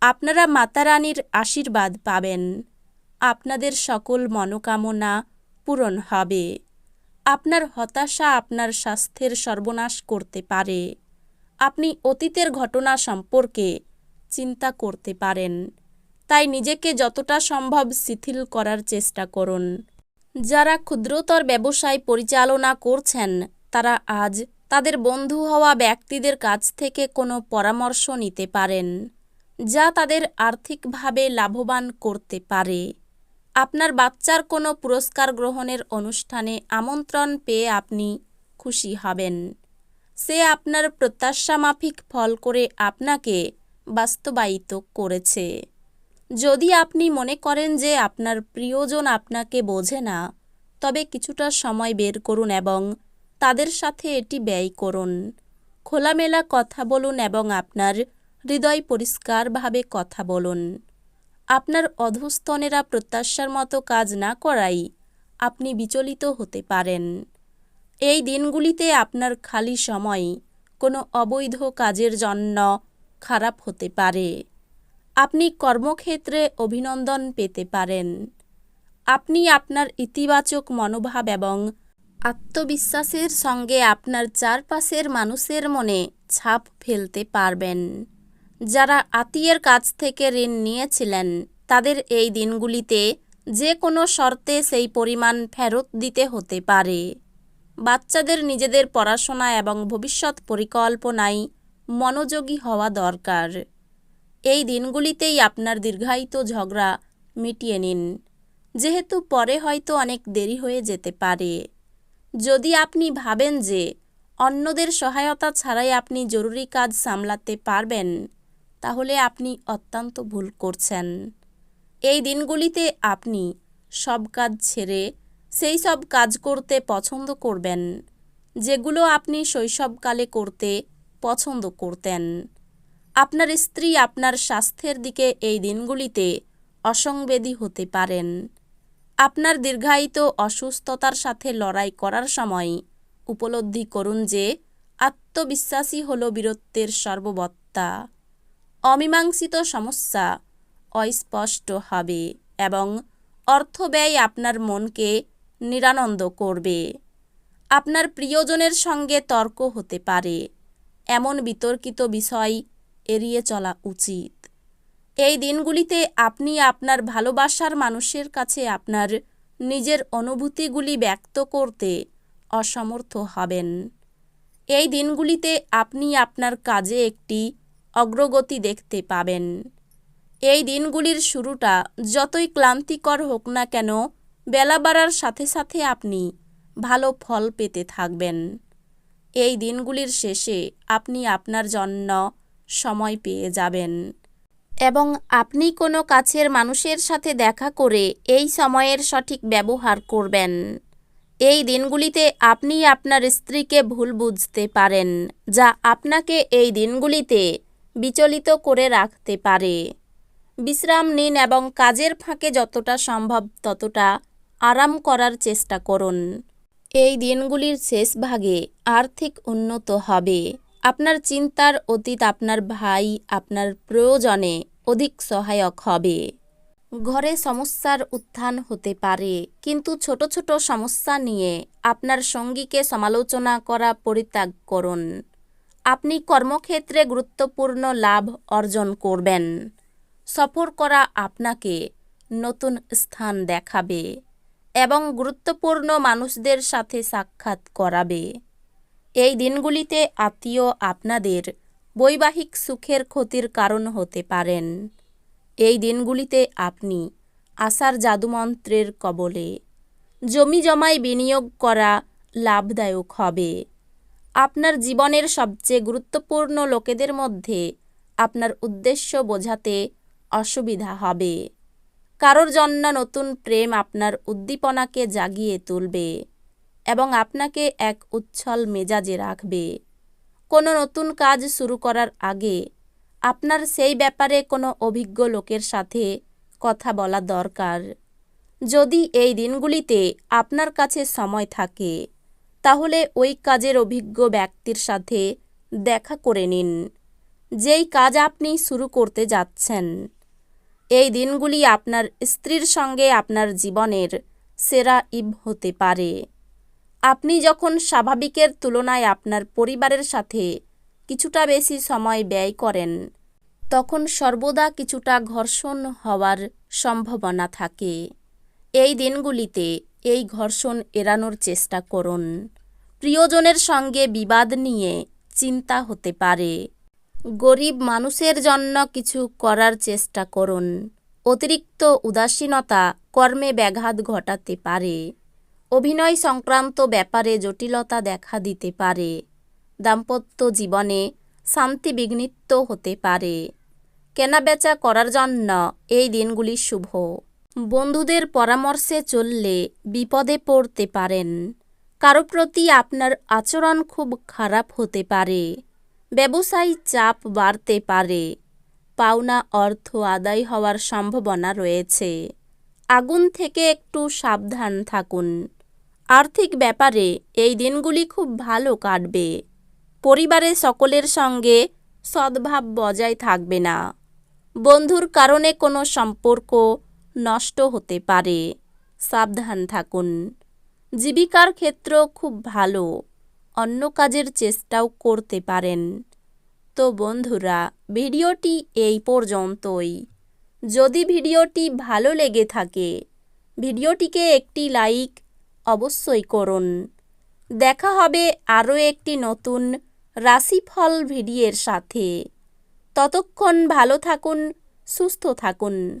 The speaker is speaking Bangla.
আপনারা মাতারানীর আশীর্বাদ পাবেন। আপনাদের সকল মনোকামনা পূরণ হবে। আপনার হতাশা আপনার স্বাস্থ্যের সর্বনাশ করতে পারে। আপনি অতীতের ঘটনা সম্পর্কে চিন্তা করতে পারেন। তাই নিজেকে যতটা সম্ভব শিথিল করার চেষ্টা করুন। যারা ক্ষুদ্রতর ব্যবসায় পরিচালনা করছেন, তারা আজ তাদের বন্ধু হওয়া ব্যক্তিদের কাছ থেকে কোনো পরামর্শ নিতে পারেন। যা তাদের আর্থিকভাবে লাভবান করতে পারে। আপনার বাচ্চার কোনো পুরস্কার গ্রহণের অনুষ্ঠানে আমন্ত্রণ পেয়ে আপনি খুশি হবেন। সে আপনার প্রত্যাশামাফিক ফল করে আপনাকে বাস্তবায়িত করেছে। যদি আপনি মনে করেন যে আপনার প্রিয়জন আপনাকে বোঝে না, তবে কিছুটা সময় বের করুন এবং তাদের সাথে এটি ব্যয় করুন। খোলামেলা কথা বলুন এবং আপনার হৃদয় পরিষ্কারভাবে কথা বলুন। আপনার অধস্তনেরা প্রত্যাশার মতো কাজ না করাই আপনি বিচলিত হতে পারেন। এই দিনগুলিতে আপনার খালি সময় কোনো অবৈধ কাজের জন্য খারাপ হতে পারে। আপনি কর্মক্ষেত্রে অভিনন্দন পেতে পারেন। আপনি আপনার ইতিবাচক মনোভাব এবং আত্মবিশ্বাসের সঙ্গে আপনার চারপাশের মানুষের মনে ছাপ ফেলতে পারবেন। যারা আত্মীয়ের কাছ থেকে ঋণ নিয়েছিলেন, তাদের এই দিনগুলিতে যে কোনো শর্তে সেই পরিমাণ ফেরত দিতে হতে পারে। বাচ্চাদের নিজেদের পড়াশোনা এবং ভবিষ্যৎ পরিকল্পনায় মনোযোগী হওয়া দরকার। এই দিনগুলিতেই আপনার দীর্ঘায়িত ঝগড়া মিটিয়ে নিন, যেহেতু পরে হয়তো অনেক দেরি হয়ে যেতে পারে। যদি আপনি ভাবেন যে অন্যদের সহায়তা ছাড়াই আপনি জরুরি কাজ সামলাতে পারবেন তাহলে আপনি অত্যন্ত ভুল করছেন। এই দিনগুলিতে আপনি সব কাজ ছেড়ে সেই সব কাজ করতে পছন্দ করবেন, যেগুলো আপনি শৈশবকালে করতে পছন্দ করতেন। আপনার স্ত্রী আপনার স্বাস্থ্যের দিকে এই দিনগুলিতে অসংবেদী হতে পারেন। আপনার দীর্ঘায়িত অসুস্থতার সাথে লড়াই করার সময় উপলব্ধি করুন যে আত্মবিশ্বাসী হল বীরত্বের সর্ববত্তা। অমীমাংসিত সমস্যা অস্পষ্ট হবে এবং অর্থ ব্যয় আপনার মনকে নিরানন্দ করবে। আপনার প্রিয়জনের সঙ্গে তর্ক হতে পারে। এমন বিতর্কিত বিষয় এড়িয়ে চলা উচিত। এই দিনগুলিতে আপনি আপনার ভালোবাসার মানুষের কাছে আপনার নিজের অনুভূতিগুলি ব্যক্ত করতে অসমর্থ হবেন। এই দিনগুলিতে আপনি আপনার কাজে একটি অগ্রগতি দেখতে পাবেন। এই দিনগুলির শুরুটা যতই ক্লান্তিকর হোক না কেন, বেলা বাড়ার সাথে সাথে আপনি ভালো ফল পেতে থাকবেন। এই দিনগুলির শেষে আপনি আপনার জন্য সময় পেয়ে যাবেন। এবং আপনি কোনো কাছের মানুষের সাথে দেখা করে এই সময়ের সঠিক ব্যবহার করবেন। এই দিনগুলিতে আপনি আপনার স্ত্রীকে ভুল বুঝতে পারেন, যা আপনাকে এই দিনগুলিতে বিচলিত করে রাখতে পারে। বিশ্রাম নিন এবং কাজের ফাঁকে যতটা সম্ভব ততটা আরাম করার চেষ্টা করুন। এই দিনগুলির শেষ ভাগে আর্থিক উন্নত হবে। আপনার চিন্তার অতীত আপনার ভাই, আপনার প্রয়োজনে অধিক সহায়ক হবে। ঘরে সমস্যার উত্থান হতে পারে, কিন্তু ছোট ছোট সমস্যা নিয়ে আপনার সঙ্গীকে সমালোচনা করা পরিত্যাগ করুন। আপনি কর্মক্ষেত্রে গুরুত্বপূর্ণ লাভ অর্জন করবেন। সফর করা আপনাকে নতুন স্থান দেখাবে এবং গুরুত্বপূর্ণ মানুষদের সাথে সাক্ষাৎ করাবে। এই দিনগুলিতে আত্মীয় আপনাদের বৈবাহিক সুখের ক্ষতির কারণ হতে পারেন। এই দিনগুলিতে আপনি আশার জাদুমন্ত্রের কবলে জমি জমায় বিনিয়োগ করা লাভদায়ক হবে। আপনার জীবনের সবচেয়ে গুরুত্বপূর্ণ লোকেদের মধ্যে আপনার উদ্দেশ্য বোঝাতে অসুবিধা হবে। কারোর জন্য নতুন প্রেম আপনার উদ্দীপনাকে জাগিয়ে তুলবে এবং আপনাকে এক উচ্ছল মেজাজে রাখবে। কোনো নতুন কাজ শুরু করার আগে আপনার সেই ব্যাপারে কোনো অভিজ্ঞ লোকের সাথে কথা বলা দরকার। যদি এই দিনগুলিতে আপনার কাছে সময় থাকে তাহলে ওই কাজের অভিজ্ঞ ব্যক্তির সাথে দেখা করে নিন। যেই কাজ আপনি শুরু করতে যাচ্ছেন। এই দিনগুলি আপনার স্ত্রীর সঙ্গে আপনার জীবনের সেরা ইব হতে পারে। আপনি যখন স্বাভাবিকের তুলনায় আপনার পরিবারের সাথে কিছুটা বেশি সময় ব্যয় করেন, তখন সর্বদা কিছুটা ঘর্ষণ হওয়ার সম্ভাবনা থাকে। এই দিনগুলিতে এই ঘর্ষণ এড়ানোর চেষ্টা করুন। প্রিয়জনের সঙ্গে বিবাদ নিয়ে চিন্তা হতে পারে। গরিব মানুষের জন্য কিছু করার চেষ্টা করুন। অতিরিক্ত উদাসীনতা কর্মে ব্যাঘাত ঘটাতে পারে। অভিনয় সংক্রান্ত ব্যাপারে জটিলতা দেখা দিতে পারে। দাম্পত্য জীবনে শান্তি বিঘ্নিত হতে পারে। কেনাবেচা করার জন্য এই দিনগুলি শুভ। বন্ধুদের পরামর্শে চললে বিপদে পড়তে পারেন। কারও প্রতি আপনার আচরণ খুব খারাপ হতে পারে। ব্যবসায়ী চাপ বাড়তে পারে। পাওনা অর্থ আদায় হওয়ার সম্ভাবনা রয়েছে। আগুন থেকে একটু সাবধান থাকুন। আর্থিক ব্যাপারে এই দিনগুলি খুব ভালো কাটবে। পরিবারে সকলের সঙ্গে সদ্ভাব বজায় থাকবে না। বন্ধুর কারণে কোনো সম্পর্ক নষ্ট হতে পারে। সাবধান থাকুন। জীবিকার ক্ষেত্র খুব ভালো। অন্য কাজের চেষ্টাও করতে পারেন। তো বন্ধুরা, ভিডিওটি এই পর্যন্তই। যদি ভিডিওটি ভালো লেগে থাকে, ভিডিওটিকে একটি লাইক অবশ্যই করুন। দেখা হবে আরও একটি নতুন রাশিফল ভিডিওর সাথে। ততক্ষণ ভালো থাকুন, সুস্থ থাকুন।